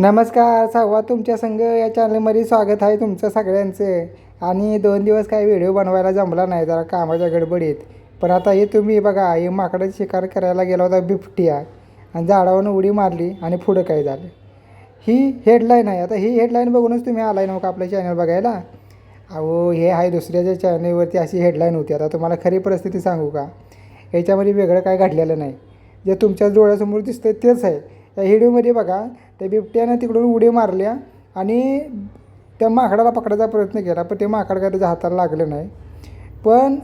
नमस्कार संवाद तुमच्या संघ या चॅनलमध्ये स्वागत आहे तुमचं सगळ्यांचं. आणि दोन दिवस काही व्हिडिओ बनवायला जमला नाही जरा कामाच्या गडबडीत. पण आता हे तुम्ही बघा हे माकडाची शिकार करायला गेला होता बिबट्या. आणि झाडावरून उडी मारली आणि पुढं काय झालं? ही हेडलाईन आहे. आता ही हेडलाईन बघूनच तुम्ही आलाय नव्हतं आपलं चॅनल बघायला? अहो हे आहे दुसऱ्याच्या चॅनलवरती अशी हेडलाईन होती. आता तुम्हाला खरी परिस्थिती सांगू का? याच्यामध्ये वेगळं काय घडलेलं नाही. जे तुमच्या डोळ्यासमोर दिसतं तेच आहे. या व्हिडिओमध्ये बघा त्या बिबट्यानं तिकडून उडी मारल्या आणि त्या माकडाला पकडायचा प्रयत्न केला पण ते माकड काय त्याच्या हाताला लागलं नाही. पण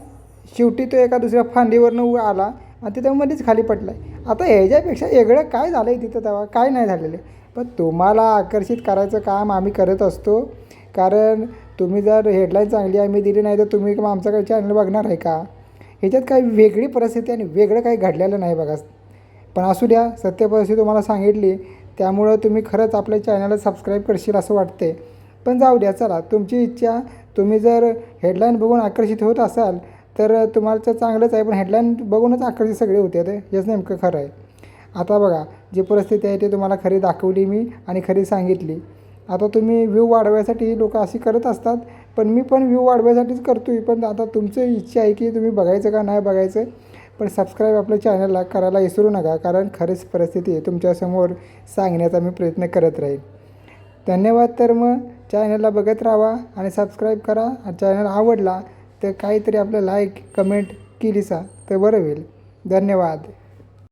शेवटी तो एका दुसऱ्या फांदीवरनं उ- आला आणि तिथं मध्येच खाली पडला आता ह्याच्यापेक्षा वेगळं काय झालं आहे तिथं तेव्हा? काय नाही झालेलं. पण तुम्हाला आकर्षित करायचं काम आम्ही करत असतो. कारण तुम्ही जर हेडलाईन चांगली आम्ही दिली नाही तर तुम्ही मग काही चॅनल बघणार आहे का? ह्याच्यात काही वेगळी परिस्थिती आणि वेगळं काही घडलेलं नाही बघा. पण असू द्या सत्य परिस्थिती तुम्हाला सांगितली. त्यामुळं तुम्ही खरंच आपल्या चॅनलला सबस्क्राईब करशील असं वाटते पण जाऊ द्या चला. तुमची इच्छा तुम्ही जर हेडलाईन बघून आकर्षित होत असाल तर तुम्हाला चांगलंच आहे पण हेडलाईन बघूनच आकर्षित सगळे होते ते. हेच नेमकं खरं आहे. आता बघा जी परिस्थिती आहे ती तुम्हाला खरी दाखवली मी आणि खरी सांगितली. आता तुम्ही व्ह्यू वाढवायसाठी लोक अशी करत असतात पण मी पण व्ह्यू वाढवायसाठीच करतो आहे पण आता तुमची इच्छा आहे की तुम्ही बघायचं का नाही बघायचं पण सबस्क्राईब आपल्या चॅनलला करायला विसरू नका कारण खरीच परिस्थिती तुमच्यासमोर सांगण्याचा मी प्रयत्न करत राहील. धन्यवाद तर मग. चॅनलला बघत राहा आणि सबस्क्राईब करा. आणि चॅनल आवडला तर काहीतरी आपलं लाईक कमेंट केली सा तर बरं होईल. धन्यवाद.